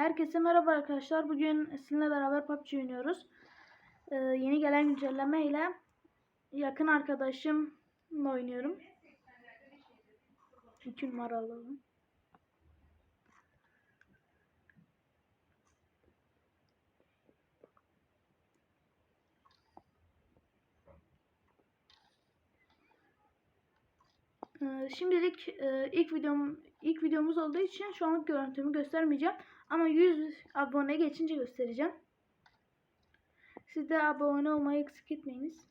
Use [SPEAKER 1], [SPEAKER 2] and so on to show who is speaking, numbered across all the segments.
[SPEAKER 1] Herkese merhaba arkadaşlar. Bugün sizinle beraber PUBG oynuyoruz. Ee, yeni gelen güncelleme ile yakın arkadaşımla oynuyorum. 2 numaralı. Ee, şimdilik e, ilk videom ilk videomuz olduğu için şu anlık görüntümü göstermeyeceğim. Ama 100 abone geçince göstereceğim. Siz de abone olmayı eksik etmeyiniz.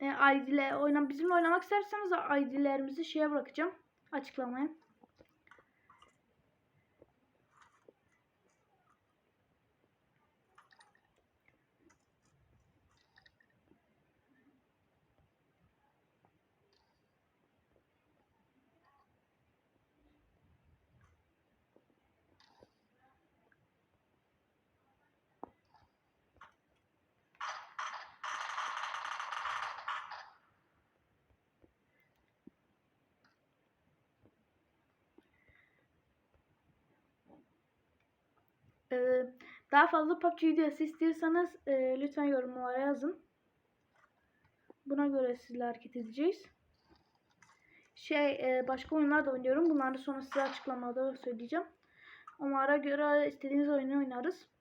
[SPEAKER 1] E, ID'le oynan bizimle oynamak isterseniz ID'lerimizi şeye bırakacağım açıklamaya. Ee, daha fazla PUBG videosu istiyorsanız e, lütfen yorumlara yazın. Buna göre sizle hareket edeceğiz. Şey e, başka oyunlar da oynuyorum. Bunları sonra size açıklamada söyleyeceğim. Onlara göre istediğiniz oyunu oynarız.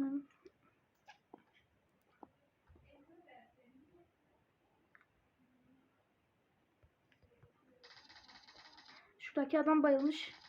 [SPEAKER 1] Hemen. Şuradaki adam bayılmış.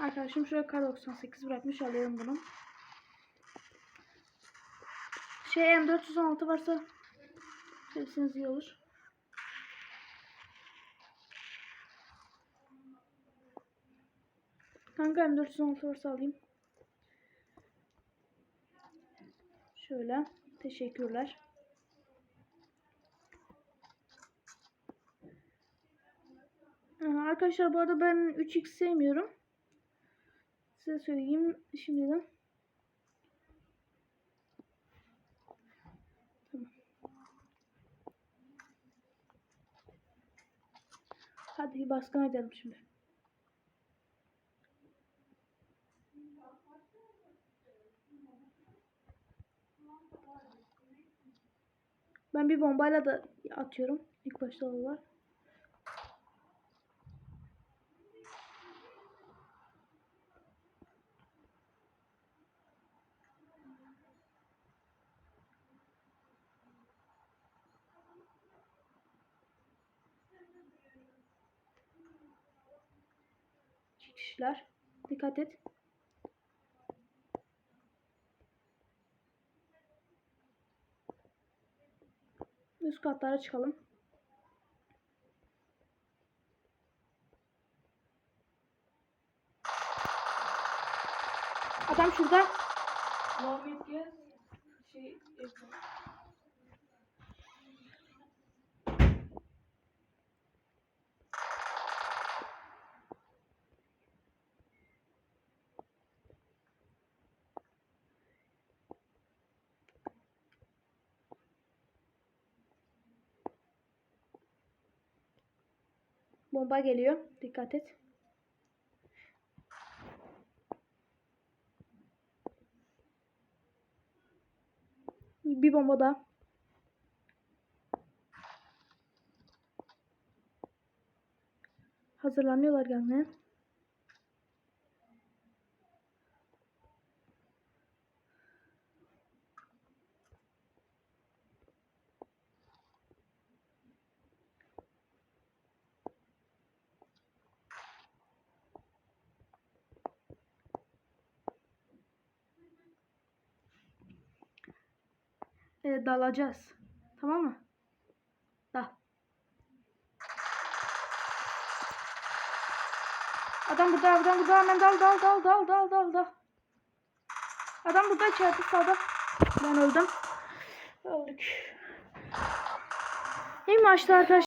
[SPEAKER 1] Arkadaşım şuraya kar 98 bırakmış alıyorum bunu. Şey M416 varsa verirseniz iyi olur. Kanka M416 varsa alayım. Şöyle. Teşekkürler. Arkadaşlar bu arada ben 3x sevmiyorum. Size söyleyeyim şimdiden. Tamam. Hadi baskın edelim şimdi. Ben bir bombayla da atıyorum. İlk başta var. Kişiler. Dikkat et. Üst katlara çıkalım. Adam şurada.
[SPEAKER 2] Muhammed. Şey yapalım.
[SPEAKER 1] Bomba geliyor. Dikkat et. Bir bomba daha. Hazırlanıyorlar gelmeye. E, dalacağız. Tamam mı? Dal. Adam burada, adam burada. Hemen dal, dal, dal, dal, dal, dal, dal. Adam burada içeride sağda. Ben öldüm. Öldük. İyi maçtı arkadaşlar.